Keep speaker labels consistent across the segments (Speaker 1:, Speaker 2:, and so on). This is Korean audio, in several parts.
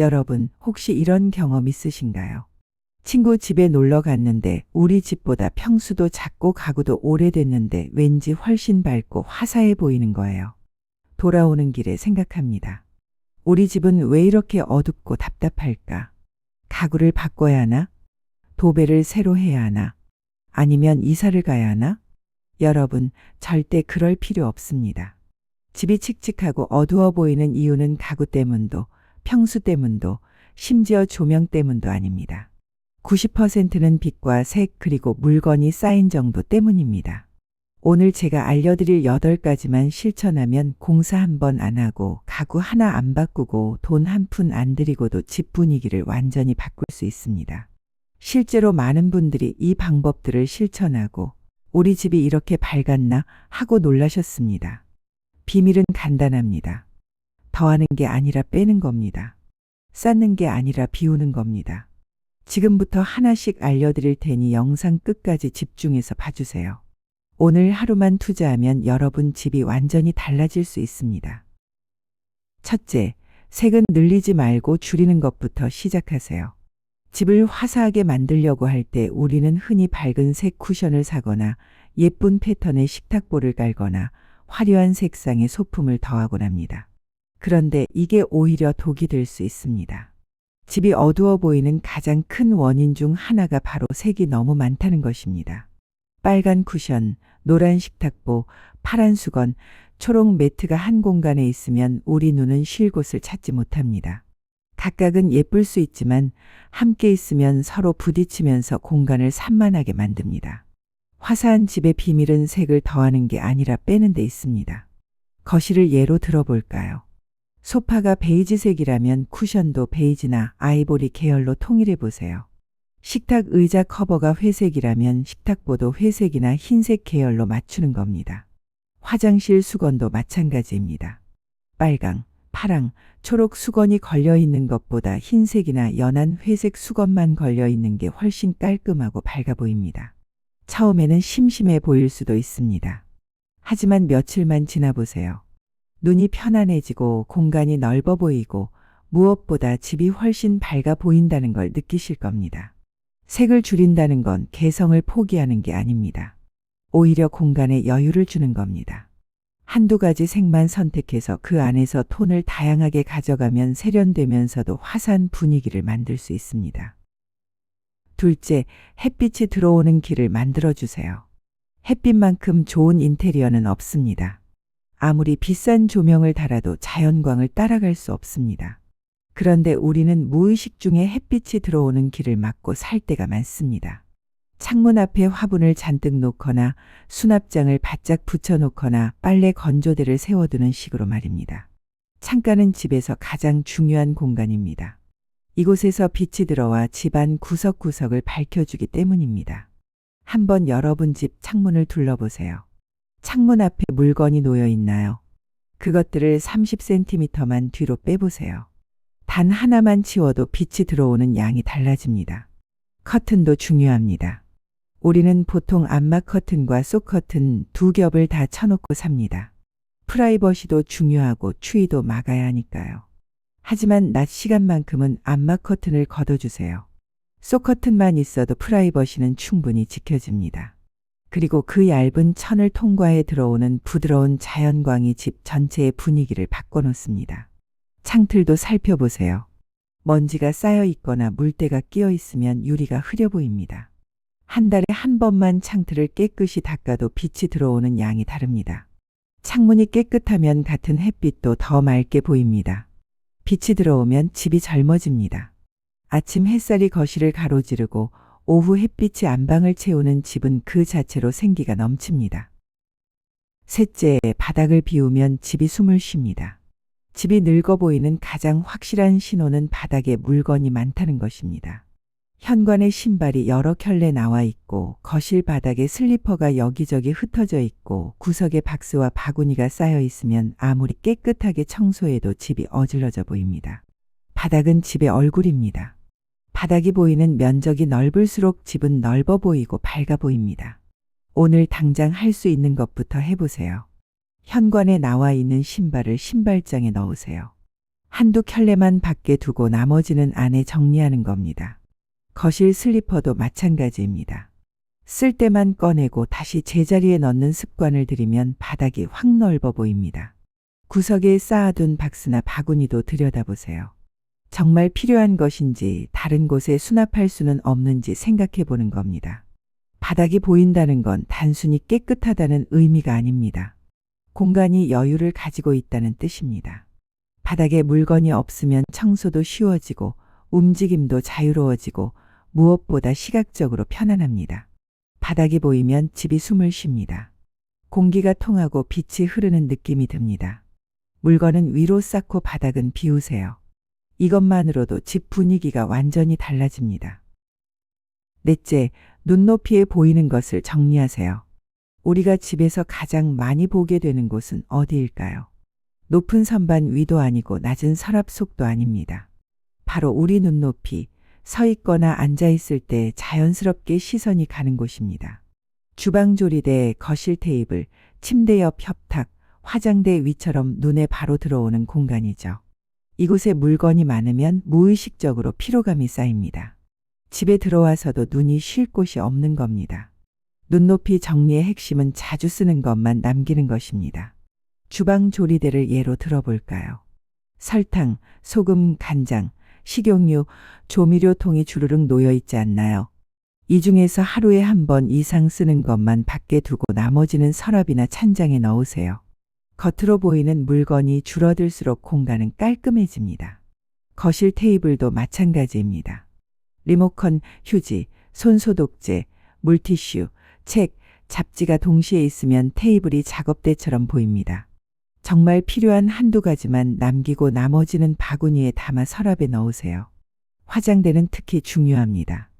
Speaker 1: 여러분, 혹시 이런 경험 있으신가요? 친구 집에 놀러 갔는데 우리 집보다 평수도 작고 가구도 오래됐는데 왠지 훨씬 밝고 화사해 보이는 거예요. 돌아오는 길에 생각합니다. 우리 집은 왜 이렇게 어둡고 답답할까? 가구를 바꿔야 하나? 도배를 새로 해야 하나? 아니면 이사를 가야 하나? 여러분, 절대 그럴 필요 없습니다. 집이 칙칙하고 어두워 보이는 이유는 가구 때문도, 평수 때문도, 심지어 조명 때문도 아닙니다. 90%는 빛과 색 그리고 물건이 쌓인 정도 때문입니다. 오늘 제가 알려드릴 8가지만 실천하면 공사 한 번 안 하고 가구 하나 안 바꾸고 돈 한 푼 안 들이고도 집 분위기를 완전히 바꿀 수 있습니다. 실제로 많은 분들이 이 방법들을 실천하고 우리 집이 이렇게 밝았나 하고 놀라셨습니다. 비밀은 간단합니다. 더하는 게 아니라 빼는 겁니다. 쌓는 게 아니라 비우는 겁니다. 지금부터 하나씩 알려드릴 테니 영상 끝까지 집중해서 봐주세요. 오늘 하루만 투자하면 여러분 집이 완전히 달라질 수 있습니다. 첫째, 색은 늘리지 말고 줄이는 것부터 시작하세요. 집을 화사하게 만들려고 할 때 우리는 흔히 밝은 색 쿠션을 사거나 예쁜 패턴의 식탁보를 깔거나 화려한 색상의 소품을 더하곤 합니다. 그런데 이게 오히려 독이 될 수 있습니다. 집이 어두워 보이는 가장 큰 원인 중 하나가 바로 색이 너무 많다는 것입니다. 빨간 쿠션, 노란 식탁보, 파란 수건, 초록 매트가 한 공간에 있으면 우리 눈은 쉴 곳을 찾지 못합니다. 각각은 예쁠 수 있지만 함께 있으면 서로 부딪히면서 공간을 산만하게 만듭니다. 화사한 집의 비밀은 색을 더하는 게 아니라 빼는 데 있습니다. 거실을 예로 들어볼까요? 소파가 베이지색이라면 쿠션도 베이지나 아이보리 계열로 통일해 보세요. 식탁 의자 커버가 회색이라면 식탁보도 회색이나 흰색 계열로 맞추는 겁니다. 화장실 수건도 마찬가지입니다. 빨강, 파랑, 초록 수건이 걸려 있는 것보다 흰색이나 연한 회색 수건만 걸려 있는 게 훨씬 깔끔하고 밝아 보입니다. 처음에는 심심해 보일 수도 있습니다. 하지만 며칠만 지나보세요. 눈이 편안해지고 공간이 넓어 보이고 무엇보다 집이 훨씬 밝아 보인다는 걸 느끼실 겁니다. 색을 줄인다는 건 개성을 포기하는 게 아닙니다. 오히려 공간에 여유를 주는 겁니다. 한두 가지 색만 선택해서 그 안에서 톤을 다양하게 가져가면 세련되면서도 화사한 분위기를 만들 수 있습니다. 둘째, 햇빛이 들어오는 길을 만들어 주세요. 햇빛만큼 좋은 인테리어는 없습니다. 아무리 비싼 조명을 달아도 자연광을 따라갈 수 없습니다. 그런데 우리는 무의식 중에 햇빛이 들어오는 길을 막고 살 때가 많습니다. 창문 앞에 화분을 잔뜩 놓거나 수납장을 바짝 붙여놓거나 빨래 건조대를 세워두는 식으로 말입니다. 창가는 집에서 가장 중요한 공간입니다. 이곳에서 빛이 들어와 집안 구석구석을 밝혀주기 때문입니다. 한번 여러분 집 창문을 둘러보세요. 창문 앞에 물건이 놓여 있나요? 그것들을 30cm만 뒤로 빼보세요. 단 하나만 치워도 빛이 들어오는 양이 달라집니다. 커튼도 중요합니다. 우리는 보통 암막 커튼과 속 커튼 두 겹을 다 쳐놓고 삽니다. 프라이버시도 중요하고 추위도 막아야 하니까요. 하지만 낮 시간만큼은 암막 커튼을 걷어주세요. 속 커튼만 있어도 프라이버시는 충분히 지켜집니다. 그리고 그 얇은 천을 통과해 들어오는 부드러운 자연광이 집 전체의 분위기를 바꿔놓습니다. 창틀도 살펴보세요. 먼지가 쌓여 있거나 물때가 끼어 있으면 유리가 흐려 보입니다. 한 달에 한 번만 창틀을 깨끗이 닦아도 빛이 들어오는 양이 다릅니다. 창문이 깨끗하면 같은 햇빛도 더 맑게 보입니다. 빛이 들어오면 집이 젊어집니다. 아침 햇살이 거실을 가로지르고 오후 햇빛이 안방을 채우는 집은 그 자체로 생기가 넘칩니다. 셋째, 바닥을 비우면 집이 숨을 쉽니다. 집이 늙어 보이는 가장 확실한 신호는 바닥에 물건이 많다는 것입니다. 현관에 신발이 여러 켤레 나와 있고 거실 바닥에 슬리퍼가 여기저기 흩어져 있고 구석에 박스와 바구니가 쌓여 있으면 아무리 깨끗하게 청소해도 집이 어질러져 보입니다. 바닥은 집의 얼굴입니다. 바닥이 보이는 면적이 넓을수록 집은 넓어 보이고 밝아 보입니다. 오늘 당장 할 수 있는 것부터 해보세요. 현관에 나와 있는 신발을 신발장에 넣으세요. 한두 켤레만 밖에 두고 나머지는 안에 정리하는 겁니다. 거실 슬리퍼도 마찬가지입니다. 쓸 때만 꺼내고 다시 제자리에 넣는 습관을 들이면 바닥이 확 넓어 보입니다. 구석에 쌓아둔 박스나 바구니도 들여다보세요. 정말 필요한 것인지 다른 곳에 수납할 수는 없는지 생각해 보는 겁니다. 바닥이 보인다는 건 단순히 깨끗하다는 의미가 아닙니다. 공간이 여유를 가지고 있다는 뜻입니다. 바닥에 물건이 없으면 청소도 쉬워지고 움직임도 자유로워지고 무엇보다 시각적으로 편안합니다. 바닥이 보이면 집이 숨을 쉽니다. 공기가 통하고 빛이 흐르는 느낌이 듭니다. 물건은 위로 쌓고 바닥은 비우세요. 이것만으로도 집 분위기가 완전히 달라집니다. 넷째, 눈높이에 보이는 것을 정리하세요. 우리가 집에서 가장 많이 보게 되는 곳은 어디일까요? 높은 선반 위도 아니고 낮은 서랍 속도 아닙니다. 바로 우리 눈높이, 서 있거나 앉아 있을 때 자연스럽게 시선이 가는 곳입니다. 주방 조리대, 거실 테이블, 침대 옆 협탁, 화장대 위처럼 눈에 바로 들어오는 공간이죠. 이곳에 물건이 많으면 무의식적으로 피로감이 쌓입니다. 집에 들어와서도 눈이 쉴 곳이 없는 겁니다. 눈높이 정리의 핵심은 자주 쓰는 것만 남기는 것입니다. 주방 조리대를 예로 들어볼까요? 설탕, 소금, 간장, 식용유, 조미료 통이 주르륵 놓여 있지 않나요? 이 중에서 하루에 한 번 이상 쓰는 것만 밖에 두고 나머지는 서랍이나 찬장에 넣으세요. 겉으로 보이는 물건이 줄어들수록 공간은 깔끔해집니다. 거실 테이블도 마찬가지입니다. 리모컨, 휴지, 손소독제, 물티슈, 책, 잡지가 동시에 있으면 테이블이 작업대처럼 보입니다. 정말 필요한 한두 가지만 남기고 나머지는 바구니에 담아 서랍에 넣으세요. 화장대는 특히 중요합니다.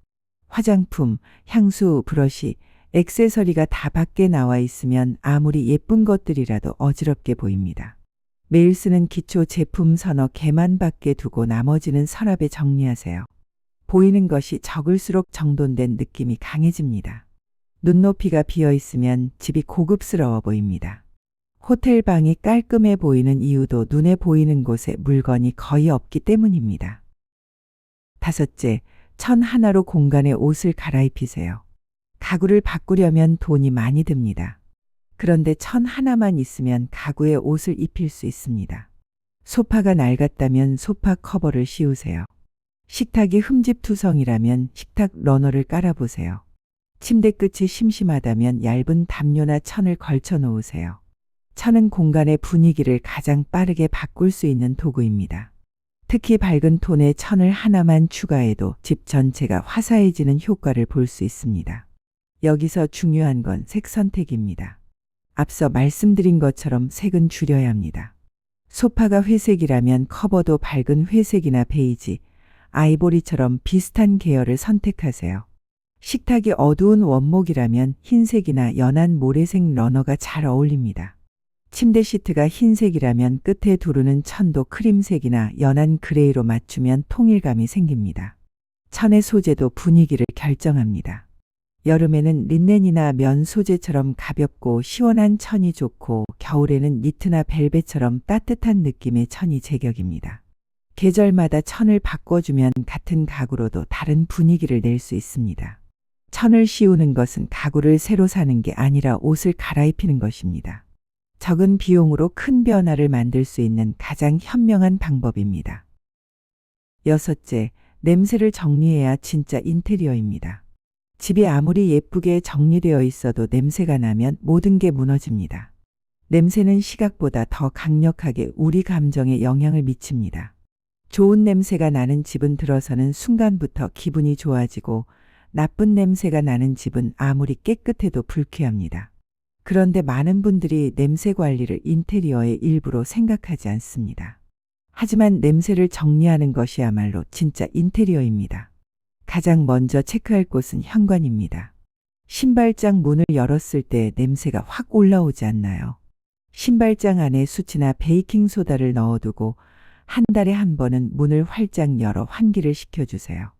Speaker 1: 화장품, 향수, 브러쉬, 액세서리가 다 밖에 나와 있으면 아무리 예쁜 것들이라도 어지럽게 보입니다. 매일 쓰는 기초 제품 서너 개만 밖에 두고 나머지는 서랍에 정리하세요. 보이는 것이 적을수록 정돈된 느낌이 강해집니다. 눈높이가 비어 있으면 집이 고급스러워 보입니다. 호텔 방이 깔끔해 보이는 이유도 눈에 보이는 곳에 물건이 거의 없기 때문입니다. 다섯째, 천 하나로 공간에 옷을 갈아입히세요. 가구를 바꾸려면 돈이 많이 듭니다. 그런데 천 하나만 있으면 가구에 옷을 입힐 수 있습니다. 소파가 낡았다면 소파 커버를 씌우세요. 식탁이 흠집투성이라면 식탁 러너를 깔아보세요. 침대 끝이 심심하다면 얇은 담요나 천을 걸쳐 놓으세요. 천은 공간의 분위기를 가장 빠르게 바꿀 수 있는 도구입니다. 특히 밝은 톤의 천을 하나만 추가해도 집 전체가 화사해지는 효과를 볼 수 있습니다. 여기서 중요한 건 색 선택입니다. 앞서 말씀드린 것처럼 색은 줄여야 합니다. 소파가 회색이라면 커버도 밝은 회색이나 베이지, 아이보리처럼 비슷한 계열을 선택하세요. 식탁이 어두운 원목이라면 흰색이나 연한 모래색 러너가 잘 어울립니다. 침대 시트가 흰색이라면 끝에 두르는 천도 크림색이나 연한 그레이로 맞추면 통일감이 생깁니다. 천의 소재도 분위기를 결정합니다. 여름에는 린넨이나 면 소재처럼 가볍고 시원한 천이 좋고 겨울에는 니트나 벨벳처럼 따뜻한 느낌의 천이 제격입니다. 계절마다 천을 바꿔주면 같은 가구로도 다른 분위기를 낼 수 있습니다. 천을 씌우는 것은 가구를 새로 사는 게 아니라 옷을 갈아입히는 것입니다. 적은 비용으로 큰 변화를 만들 수 있는 가장 현명한 방법입니다. 여섯째, 냄새를 정리해야 진짜 인테리어입니다. 집이 아무리 예쁘게 정리되어 있어도 냄새가 나면 모든 게 무너집니다. 냄새는 시각보다 더 강력하게 우리 감정에 영향을 미칩니다. 좋은 냄새가 나는 집은 들어서는 순간부터 기분이 좋아지고 나쁜 냄새가 나는 집은 아무리 깨끗해도 불쾌합니다. 그런데 많은 분들이 냄새 관리를 인테리어의 일부로 생각하지 않습니다. 하지만 냄새를 정리하는 것이야말로 진짜 인테리어입니다. 가장 먼저 체크할 곳은 현관입니다. 신발장 문을 열었을 때 냄새가 확 올라오지 않나요? 신발장 안에 수치나 베이킹 소다를 넣어두고 한 달에 한 번은 문을 활짝 열어 환기를 시켜주세요.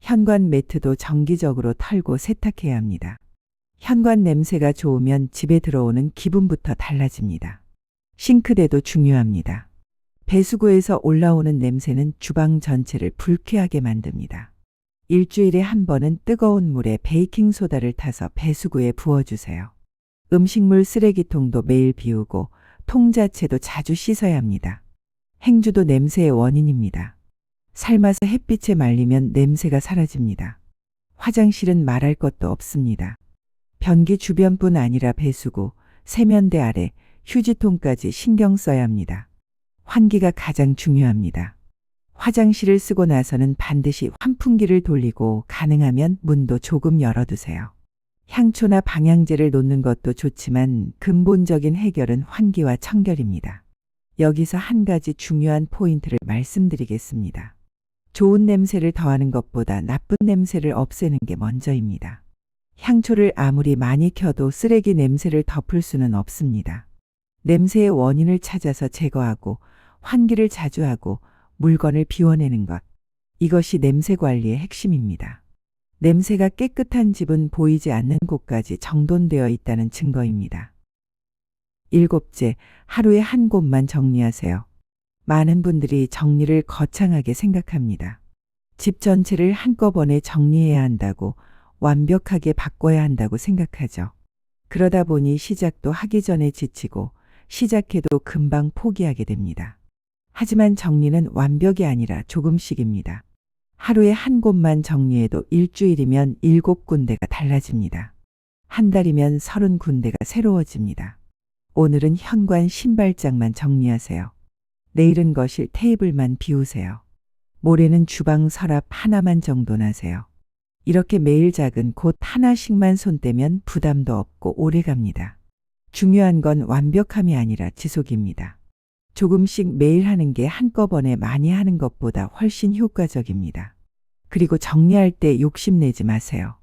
Speaker 1: 현관 매트도 정기적으로 털고 세탁해야 합니다. 현관 냄새가 좋으면 집에 들어오는 기분부터 달라집니다. 싱크대도 중요합니다. 배수구에서 올라오는 냄새는 주방 전체를 불쾌하게 만듭니다. 일주일에 한 번은 뜨거운 물에 베이킹소다를 타서 배수구에 부어주세요. 음식물 쓰레기통도 매일 비우고 통 자체도 자주 씻어야 합니다. 행주도 냄새의 원인입니다. 삶아서 햇빛에 말리면 냄새가 사라집니다. 화장실은 말할 것도 없습니다. 변기 주변뿐 아니라 배수구, 세면대 아래, 휴지통까지 신경 써야 합니다. 환기가 가장 중요합니다. 화장실을 쓰고 나서는 반드시 환풍기를 돌리고 가능하면 문도 조금 열어두세요. 향초나 방향제를 놓는 것도 좋지만 근본적인 해결은 환기와 청결입니다. 여기서 한 가지 중요한 포인트를 말씀드리겠습니다. 좋은 냄새를 더하는 것보다 나쁜 냄새를 없애는 게 먼저입니다. 향초를 아무리 많이 켜도 쓰레기 냄새를 덮을 수는 없습니다. 냄새의 원인을 찾아서 제거하고 환기를 자주 하고 물건을 비워내는 것. 이것이 냄새 관리의 핵심입니다. 냄새가 깨끗한 집은 보이지 않는 곳까지 정돈되어 있다는 증거입니다. 일곱째, 하루에 한 곳만 정리하세요. 많은 분들이 정리를 거창하게 생각합니다. 집 전체를 한꺼번에 정리해야 한다고 완벽하게 바꿔야 한다고 생각하죠. 그러다 보니 시작도 하기 전에 지치고 시작해도 금방 포기하게 됩니다. 하지만 정리는 완벽이 아니라 조금씩입니다. 하루에 한 곳만 정리해도 일주일이면 일곱 군데가 달라집니다. 한 달이면 서른 군데가 새로워집니다. 오늘은 현관 신발장만 정리하세요. 내일은 거실 테이블만 비우세요. 모레는 주방 서랍 하나만 정돈하세요. 이렇게 매일 작은 곳 하나씩만 손대면 부담도 없고 오래 갑니다. 중요한 건 완벽함이 아니라 지속입니다. 조금씩 매일 하는 게 한꺼번에 많이 하는 것보다 훨씬 효과적입니다. 그리고 정리할 때 욕심내지 마세요.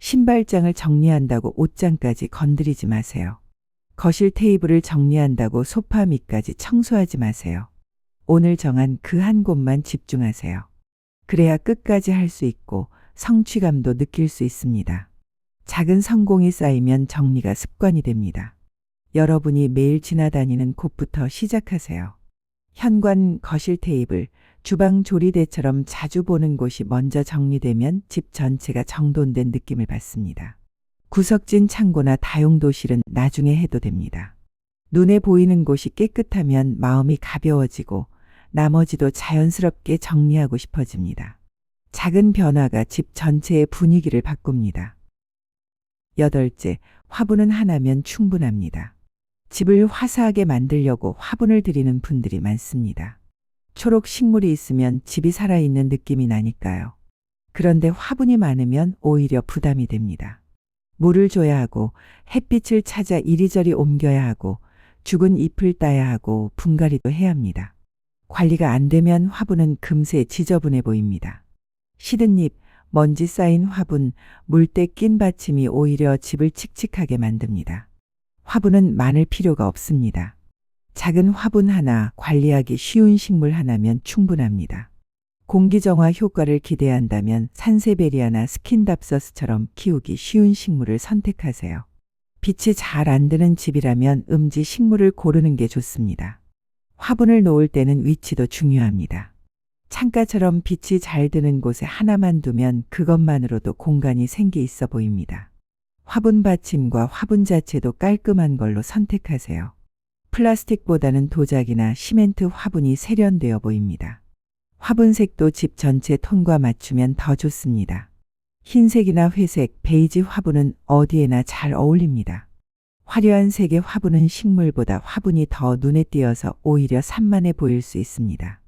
Speaker 1: 신발장을 정리한다고 옷장까지 건드리지 마세요. 거실 테이블을 정리한다고 소파 밑까지 청소하지 마세요. 오늘 정한 그 한 곳만 집중하세요. 그래야 끝까지 할 수 있고 성취감도 느낄 수 있습니다. 작은 성공이 쌓이면 정리가 습관이 됩니다. 여러분이 매일 지나다니는 곳부터 시작하세요. 현관, 거실 테이블, 주방 조리대처럼 자주 보는 곳이 먼저 정리되면 집 전체가 정돈된 느낌을 받습니다. 구석진 창고나 다용도실은 나중에 해도 됩니다. 눈에 보이는 곳이 깨끗하면 마음이 가벼워지고 나머지도 자연스럽게 정리하고 싶어집니다. 작은 변화가 집 전체의 분위기를 바꿉니다. 여덟째, 화분은 하나면 충분합니다. 집을 화사하게 만들려고 화분을 들이는 분들이 많습니다. 초록 식물이 있으면 집이 살아있는 느낌이 나니까요. 그런데 화분이 많으면 오히려 부담이 됩니다. 물을 줘야 하고 햇빛을 찾아 이리저리 옮겨야 하고 죽은 잎을 따야 하고 분갈이도 해야 합니다. 관리가 안 되면 화분은 금세 지저분해 보입니다. 시든 잎, 먼지 쌓인 화분, 물때 낀 받침이 오히려 집을 칙칙하게 만듭니다. 화분은 많을 필요가 없습니다. 작은 화분 하나, 관리하기 쉬운 식물 하나면 충분합니다. 공기정화 효과를 기대한다면 산세베리아나 스킨답서스처럼 키우기 쉬운 식물을 선택하세요. 빛이 잘 안 드는 집이라면 음지 식물을 고르는 게 좋습니다. 화분을 놓을 때는 위치도 중요합니다. 창가처럼 빛이 잘 드는 곳에 하나만 두면 그것만으로도 공간이 생기 있어 보입니다. 화분 받침과 화분 자체도 깔끔한 걸로 선택하세요. 플라스틱보다는 도자기나 시멘트 화분이 세련되어 보입니다. 화분 색도 집 전체 톤과 맞추면 더 좋습니다. 흰색이나 회색, 베이지 화분은 어디에나 잘 어울립니다. 화려한 색의 화분은 식물보다 화분이 더 눈에 띄어서 오히려 산만해 보일 수 있습니다.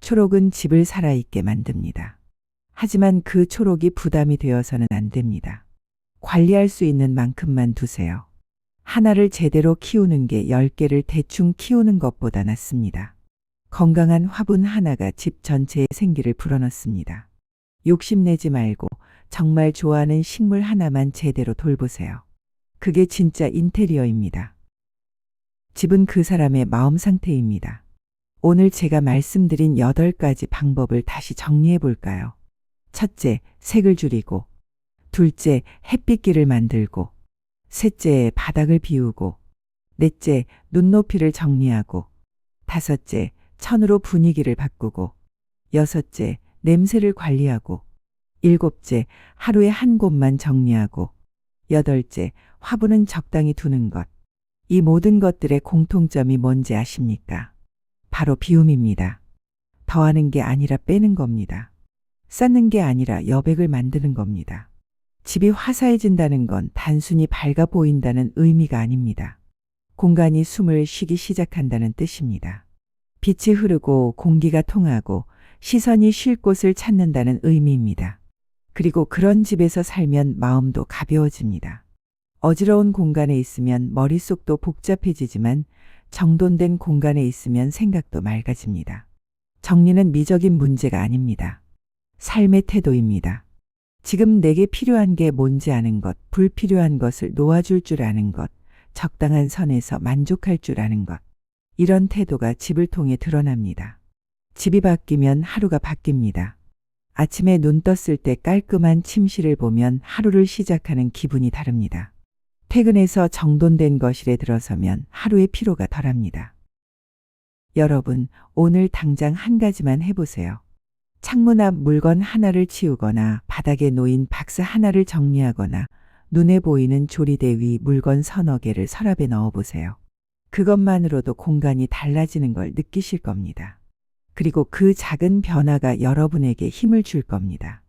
Speaker 1: 초록은 집을 살아있게 만듭니다. 하지만 그 초록이 부담이 되어서는 안 됩니다. 관리할 수 있는 만큼만 두세요. 하나를 제대로 키우는 게 10개를 대충 키우는 것보다 낫습니다. 건강한 화분 하나가 집 전체에 생기를 불어넣습니다. 욕심내지 말고 정말 좋아하는 식물 하나만 제대로 돌보세요. 그게 진짜 인테리어입니다. 집은 그 사람의 마음 상태입니다. 오늘 제가 말씀드린 8가지 방법을 다시 정리해 볼까요? 첫째, 색을 줄이고. 둘째, 햇빛기를 만들고. 셋째, 바닥을 비우고. 넷째, 눈높이를 정리하고. 다섯째, 천으로 분위기를 바꾸고 여섯째, 냄새를 관리하고 일곱째, 하루에 한 곳만 정리하고 여덟째, 화분은 적당히 두는 것. 이 모든 것들의 공통점이 뭔지 아십니까? 바로 비움입니다. 더하는 게 아니라 빼는 겁니다. 쌓는 게 아니라 여백을 만드는 겁니다. 집이 화사해진다는 건 단순히 밝아 보인다는 의미가 아닙니다. 공간이 숨을 쉬기 시작한다는 뜻입니다. 빛이 흐르고 공기가 통하고 시선이 쉴 곳을 찾는다는 의미입니다. 그리고 그런 집에서 살면 마음도 가벼워집니다. 어지러운 공간에 있으면 머릿속도 복잡해지지만 정돈된 공간에 있으면 생각도 맑아집니다. 정리는 미적인 문제가 아닙니다. 삶의 태도입니다. 지금 내게 필요한 게 뭔지 아는 것, 불필요한 것을 놓아줄 줄 아는 것, 적당한 선에서 만족할 줄 아는 것. 이런 태도가 집을 통해 드러납니다. 집이 바뀌면 하루가 바뀝니다. 아침에 눈 떴을 때 깔끔한 침실을 보면 하루를 시작하는 기분이 다릅니다. 퇴근해서 정돈된 거실에 들어서면 하루의 피로가 덜합니다. 여러분, 오늘 당장 한 가지만 해보세요. 창문 앞 물건 하나를 치우거나 바닥에 놓인 박스 하나를 정리하거나 눈에 보이는 조리대 위 물건 서너 개를 서랍에 넣어보세요. 그것만으로도 공간이 달라지는 걸 느끼실 겁니다. 그리고 그 작은 변화가 여러분에게 힘을 줄 겁니다.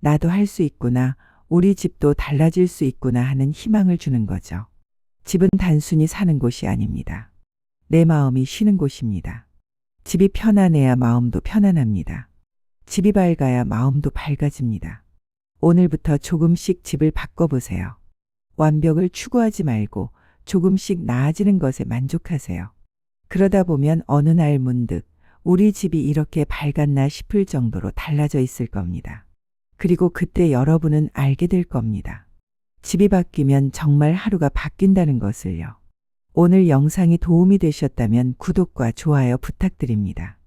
Speaker 1: 나도 할 수 있구나, 우리 집도 달라질 수 있구나 하는 희망을 주는 거죠. 집은 단순히 사는 곳이 아닙니다. 내 마음이 쉬는 곳입니다. 집이 편안해야 마음도 편안합니다. 집이 밝아야 마음도 밝아집니다. 오늘부터 조금씩 집을 바꿔보세요. 완벽을 추구하지 말고 조금씩 나아지는 것에 만족하세요. 그러다 보면 어느 날 문득 우리 집이 이렇게 밝았나 싶을 정도로 달라져 있을 겁니다. 그리고 그때 여러분은 알게 될 겁니다. 집이 바뀌면 정말 하루가 바뀐다는 것을요. 오늘 영상이 도움이 되셨다면 구독과 좋아요 부탁드립니다.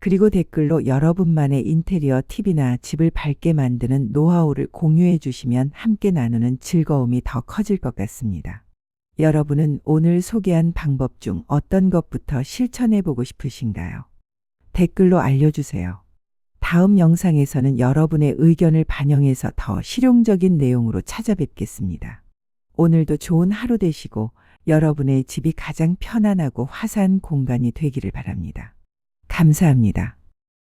Speaker 1: 그리고 댓글로 여러분만의 인테리어 팁이나 집을 밝게 만드는 노하우를 공유해 주시면 함께 나누는 즐거움이 더 커질 것 같습니다. 여러분은 오늘 소개한 방법 중 어떤 것부터 실천해 보고 싶으신가요? 댓글로 알려주세요. 다음 영상에서는 여러분의 의견을 반영해서 더 실용적인 내용으로 찾아뵙겠습니다. 오늘도 좋은 하루 되시고 여러분의 집이 가장 편안하고 화사한 공간이 되기를 바랍니다. 감사합니다.